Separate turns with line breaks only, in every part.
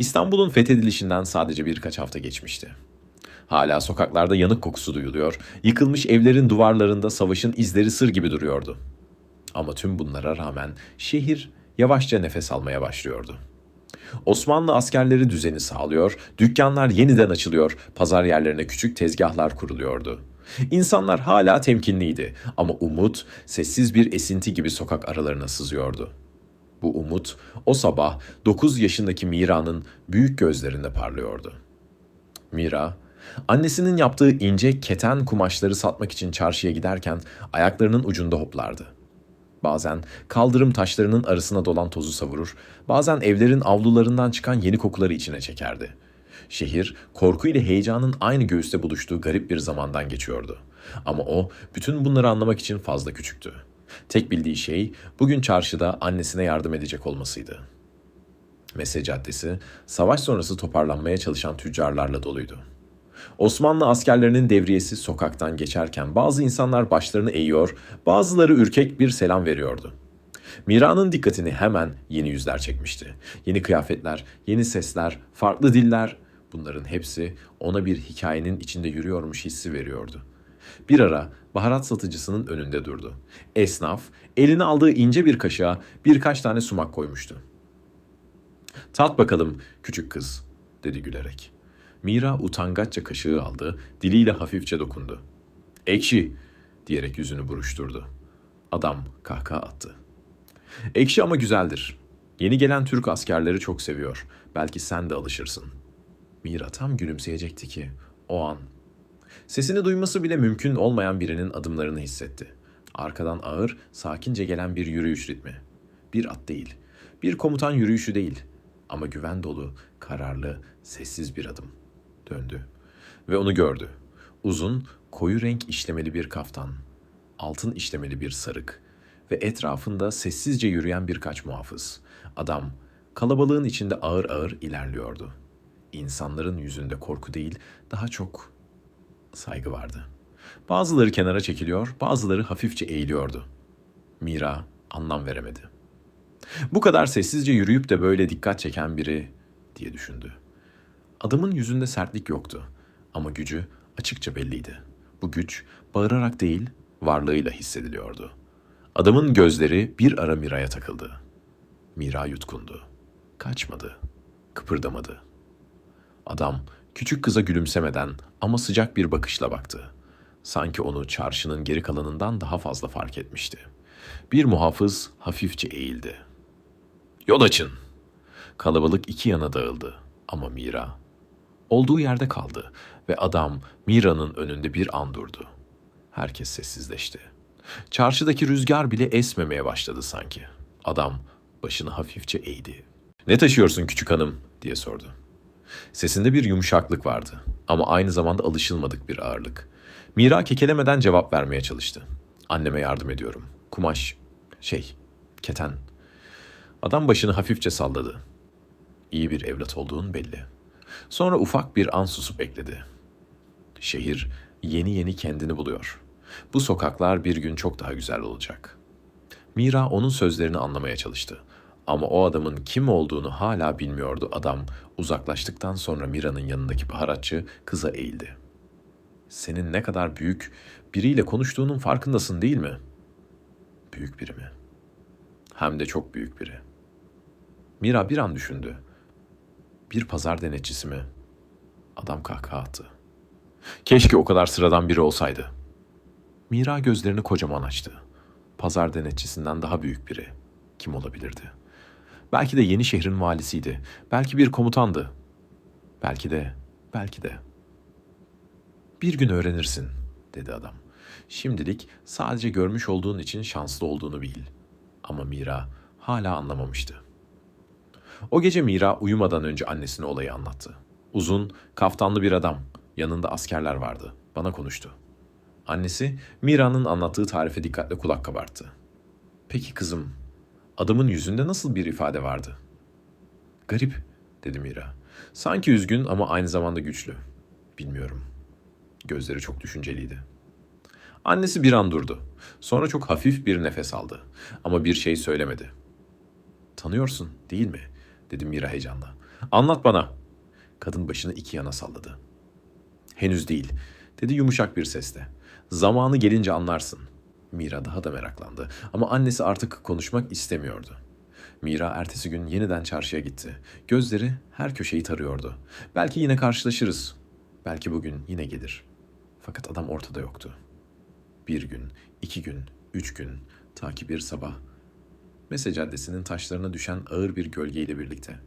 İstanbul'un fethedilişinden sadece birkaç hafta geçmişti. Hala sokaklarda yanık kokusu duyuluyor, yıkılmış evlerin duvarlarında savaşın izleri sır gibi duruyordu. Ama tüm bunlara rağmen şehir yavaşça nefes almaya başlıyordu. Osmanlı askerleri düzeni sağlıyor, dükkanlar yeniden açılıyor, pazar yerlerine küçük tezgahlar kuruluyordu. İnsanlar hala temkinliydi ama umut sessiz bir esinti gibi sokak aralarına sızıyordu. Bu umut o sabah 9 yaşındaki Mira'nın büyük gözlerinde parlıyordu. Mira, annesinin yaptığı ince keten kumaşları satmak için çarşıya giderken ayaklarının ucunda hoplardı. Bazen kaldırım taşlarının arasına dolan tozu savurur, bazen evlerin avlularından çıkan yeni kokuları içine çekerdi. Şehir, korku ile heyecanın aynı göğüste buluştuğu garip bir zamandan geçiyordu. Ama o, bütün bunları anlamak için fazla küçüktü. Tek bildiği şey, bugün çarşıda annesine yardım edecek olmasıydı. Mesle Caddesi, savaş sonrası toparlanmaya çalışan tüccarlarla doluydu. Osmanlı askerlerinin devriyesi sokaktan geçerken bazı insanlar başlarını eğiyor, bazıları ürkek bir selam veriyordu. Mira'nın dikkatini hemen yeni yüzler çekmişti. Yeni kıyafetler, yeni sesler, farklı diller, bunların hepsi ona bir hikayenin içinde yürüyormuş hissi veriyordu. Bir ara baharat satıcısının önünde durdu. Esnaf eline aldığı ince bir kaşığa birkaç tane sumak koymuştu. Tat bakalım küçük kız, dedi gülerek. Mira utangaçça kaşığı aldı, diliyle hafifçe dokundu. Ekşi, diyerek yüzünü buruşturdu. Adam kahkaha attı. Ekşi ama güzeldir. Yeni gelen Türk askerleri çok seviyor. Belki sen de alışırsın. Mira tam gülümseyecekti ki o an. Sesini duyması bile mümkün olmayan birinin adımlarını hissetti. Arkadan ağır, sakince gelen bir yürüyüş ritmi. Bir at değil, bir komutan yürüyüşü değil ama güven dolu, kararlı, sessiz bir adım. Döndü ve onu gördü. Uzun, koyu renk işlemeli bir kaftan, altın işlemeli bir sarık ve etrafında sessizce yürüyen birkaç muhafız. Adam kalabalığın içinde ağır ağır ilerliyordu. İnsanların yüzünde korku değil, daha çok saygı vardı. Bazıları kenara çekiliyor, bazıları hafifçe eğiliyordu. Mira anlam veremedi. Bu kadar sessizce yürüyüp de böyle dikkat çeken biri diye düşündü. Adamın yüzünde sertlik yoktu ama gücü açıkça belliydi. Bu güç bağırarak değil, varlığıyla hissediliyordu. Adamın gözleri bir ara Mira'ya takıldı. Mira yutkundu. Kaçmadı. Kıpırdamadı. Adam küçük kıza gülümsemeden ama sıcak bir bakışla baktı. Sanki onu çarşının geri kalanından daha fazla fark etmişti. Bir muhafız hafifçe eğildi. Yol açın. Kalabalık iki yana dağıldı ama Mira olduğu yerde kaldı ve adam Mira'nın önünde bir an durdu. Herkes sessizleşti. Çarşıdaki rüzgar bile esmemeye başladı sanki. Adam başını hafifçe eğdi. Ne taşıyorsun küçük hanım diye sordu. Sesinde bir yumuşaklık vardı ama aynı zamanda alışılmadık bir ağırlık. Mira kekelemeden cevap vermeye çalıştı. Anneme yardım ediyorum. Kumaş, şey, keten. Adam başını hafifçe salladı. İyi bir evlat olduğun belli. Sonra ufak bir an susup ekledi. Şehir yeni yeni kendini buluyor. Bu sokaklar bir gün çok daha güzel olacak. Mira onun sözlerini anlamaya çalıştı. Ama o adamın kim olduğunu hala bilmiyordu adam. Uzaklaştıktan sonra Mira'nın yanındaki baharatçı kıza eğildi. Senin ne kadar büyük biriyle konuştuğunun farkındasın değil mi? Büyük biri mi? Hem de çok büyük biri. Mira bir an düşündü. Bir pazar denetçisi mi? Adam kahkaha attı. Keşke o kadar sıradan biri olsaydı. Mira gözlerini kocaman açtı. Pazar denetçisinden daha büyük biri. Kim olabilirdi? Belki de yeni şehrin valisiydi. Belki bir komutandı. Belki de, belki de. Bir gün öğrenirsin, dedi adam. Şimdilik sadece görmüş olduğun için şanslı olduğunu bil. Ama Mira hala anlamamıştı. O gece Mira uyumadan önce annesine olayı anlattı. Uzun, kaftanlı bir adam. Yanında askerler vardı. Bana konuştu. Annesi Mira'nın anlattığı tarife dikkatle kulak kabarttı. Peki kızım, adamın yüzünde nasıl bir ifade vardı? Garip, dedi Mira. Sanki üzgün ama aynı zamanda güçlü. Bilmiyorum. Gözleri çok düşünceliydi. Annesi bir an durdu. Sonra çok hafif bir nefes aldı. Ama bir şey söylemedi. Tanıyorsun, değil mi? dedi Mira heyecanla. Anlat bana. Kadın başını iki yana salladı. Henüz değil, dedi yumuşak bir sesle. Zamanı gelince anlarsın. Mira daha da meraklandı ama annesi artık konuşmak istemiyordu. Mira ertesi gün yeniden çarşıya gitti. Gözleri her köşeyi tarıyordu. Belki yine karşılaşırız. Belki bugün yine gelir. Fakat adam ortada yoktu. Bir gün, iki gün, üç gün, ta ki bir sabah. Mese Caddesi'nin taşlarına düşen ağır bir gölgeyle birlikte.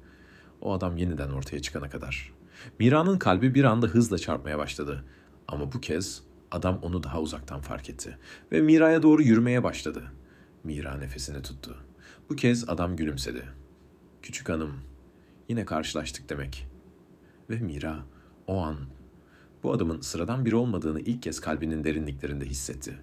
O adam yeniden ortaya çıkana kadar. Mira'nın kalbi bir anda hızla çarpmaya başladı. Ama bu kez adam onu daha uzaktan fark etti ve Mira'ya doğru yürümeye başladı. Mira nefesini tuttu. Bu kez adam gülümsedi. Küçük hanım, yine karşılaştık demek. Ve Mira o an bu adamın sıradan biri olmadığını ilk kez kalbinin derinliklerinde hissetti.